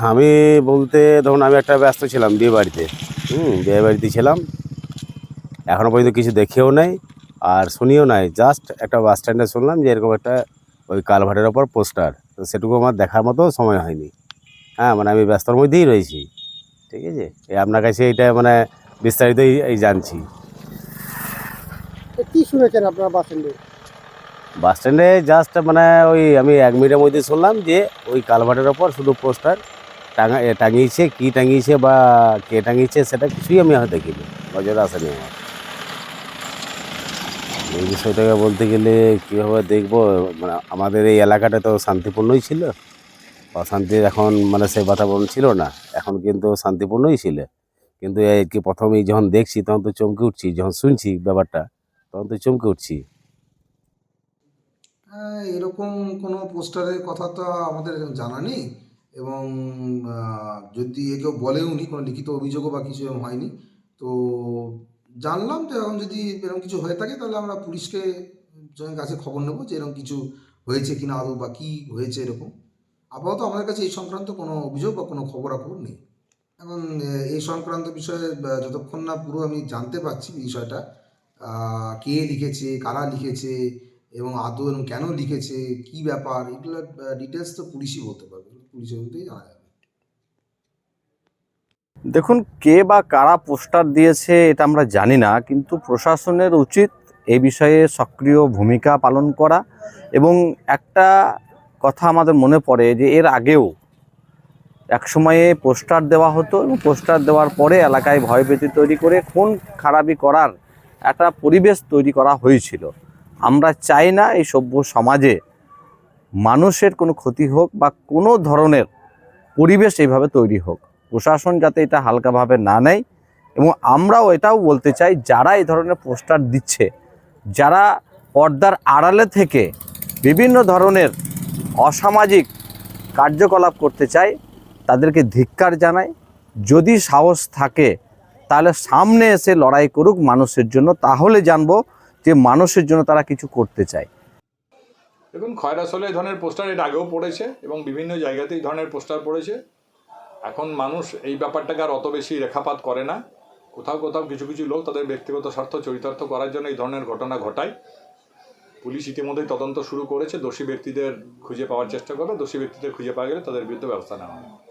আমি বলতে, ধরুন আমি একটা ব্যস্ত ছিলাম বিয়ে বাড়িতে, হুম, বিয়ে বাড়িতে ছিলাম। এখনও পর্যন্ত কিছু দেখেও নাই আর শুনিও নাই জাস্ট একটা বাস স্ট্যান্ডে শুনলাম যে এরকম একটা ওই কালভার্টের ওপর পোস্টার, তো সেটুকু আমার দেখার মতো সময় হয়নি। হ্যাঁ মানে আমি ব্যস্তর মধ্যেই রয়েছি, ঠিক আছে? এই আপনার কাছে এইটা মানে বিস্তারিত এই- জানছি। কি শুনেছেন আপনার বাস স্ট্যান্ডে বাস স্ট্যান্ডে জাস্ট মানে ওই আমি এক মিনিটের মধ্যে শুনলাম যে ওই কালভার্টের ওপর শুধু পোস্টার টাঙা টাঙিয়েছে, কি টাঙিয়েছে বা কে টাঙিয়েছে সেটা কিছুই আমি হয়তো দেখিনি। নজরে আসেনি আমার। এই বিষয়টাকে বলতে গেলে কীভাবে দেখব? মানে আমাদের এই এলাকাটা তো শান্তিপূর্ণই ছিল। অশান্তির এখন মানে সেই বাতাবরণ ছিল না। এখন কিন্তু শান্তিপূর্ণই ছিল। কিন্তু কি প্রথমেই যখন দেখছি তখন তো চমকে উঠছি, যখন শুনছি ব্যাপারটা, তখন তো চমকে উঠছি। এরকম কোনো পোস্টারের কথা তো আমাদের জানা নেই এবং যদি এ কেউ বলেও নি কোনো লিখিত অভিযোগও বা কিছু এরকম হয়নি, তো জানলাম তো এখন যদি এরকম কিছু হয়ে থাকে তাহলে আমরা পুলিশকে জনের কাছে খবর নেব যে এরকম কিছু হয়েছে কিনা আদৌ বা কী হয়েছে এরকম। আপাতত আমাদের কাছে এই সংক্রান্ত কোনো অভিযোগ বা কোনো খবরাখবর নেই। এখন এই সংক্রান্ত বিষয়ে যতক্ষণ না পুরো আমি জানতে পারছি বিষয়টা কে লিখেছে, কারা লিখেছে এবং আদৌ এবং কেন লিখেছে? কি ব্যাপার? এগুলোর ডিটেলস তো পুলিশই বলতে পারবে। পুলিশের মধ্যেই জানা যাবে। দেখুন, কে বা কারা পোস্টার দিয়েছে এটা আমরা জানি না, কিন্তু প্রশাসনের উচিত এই বিষয়ে সক্রিয় ভূমিকা পালন করা এবং একটা কথা আমাদের মনে পড়ে যে এর আগেও এক সময়ে পোস্টার দেওয়া হতো এবং পোস্টার দেওয়ার পরে এলাকায় ভয়ভীতি তৈরি করে খুন খারাপি করার একটা পরিবেশ তৈরি করা হয়েছিল। আমরা চাই না এই সভ্য সমাজে মানুষের কোনো ক্ষতি হোক বা কোনো ধরনের পরিবেশ এইভাবে তৈরি হোক। প্রশাসন যাতে এটা হালকাভাবে না নেয় এবং আমরাও এটাও বলতে চাই, যারা এই ধরনের পোস্টার দিচ্ছে, যারা পর্দার আড়ালে থেকে বিভিন্ন ধরনের অসামাজিক কার্যকলাপ করতে চায়, তাদেরকে ধিক্কার জানায়। যদি সাহস থাকে, তাহলে সামনে এসে লড়াই করুক মানুষের জন্য। তাহলে জানব যে মানুষের জন্য তারা কিছু করতে চায়। দেখুন খয়রাসলে এই ধরনের পোস্টার এর আগেও পড়েছে এবং বিভিন্ন জায়গাতে এই ধরনের পোস্টার পড়েছে। এখন মানুষ এই ব্যাপারটাকে আর অত বেশি রেখাপাত করে না। কোথাও কোথাও কিছু কিছু লোক তাদের ব্যক্তিগত স্বার্থ, চরিতার্থ করার জন্য এই ধরনের ঘটনা ঘটায়। পুলিশ ইতিমধ্যেই তদন্ত শুরু করেছে। দোষী ব্যক্তিদের খুঁজে পাওয়ার চেষ্টা করবে। দোষী ব্যক্তিদের খুঁজে পাওয়া গেলে তাদের বিরুদ্ধে ব্যবস্থা নেওয়া হবে।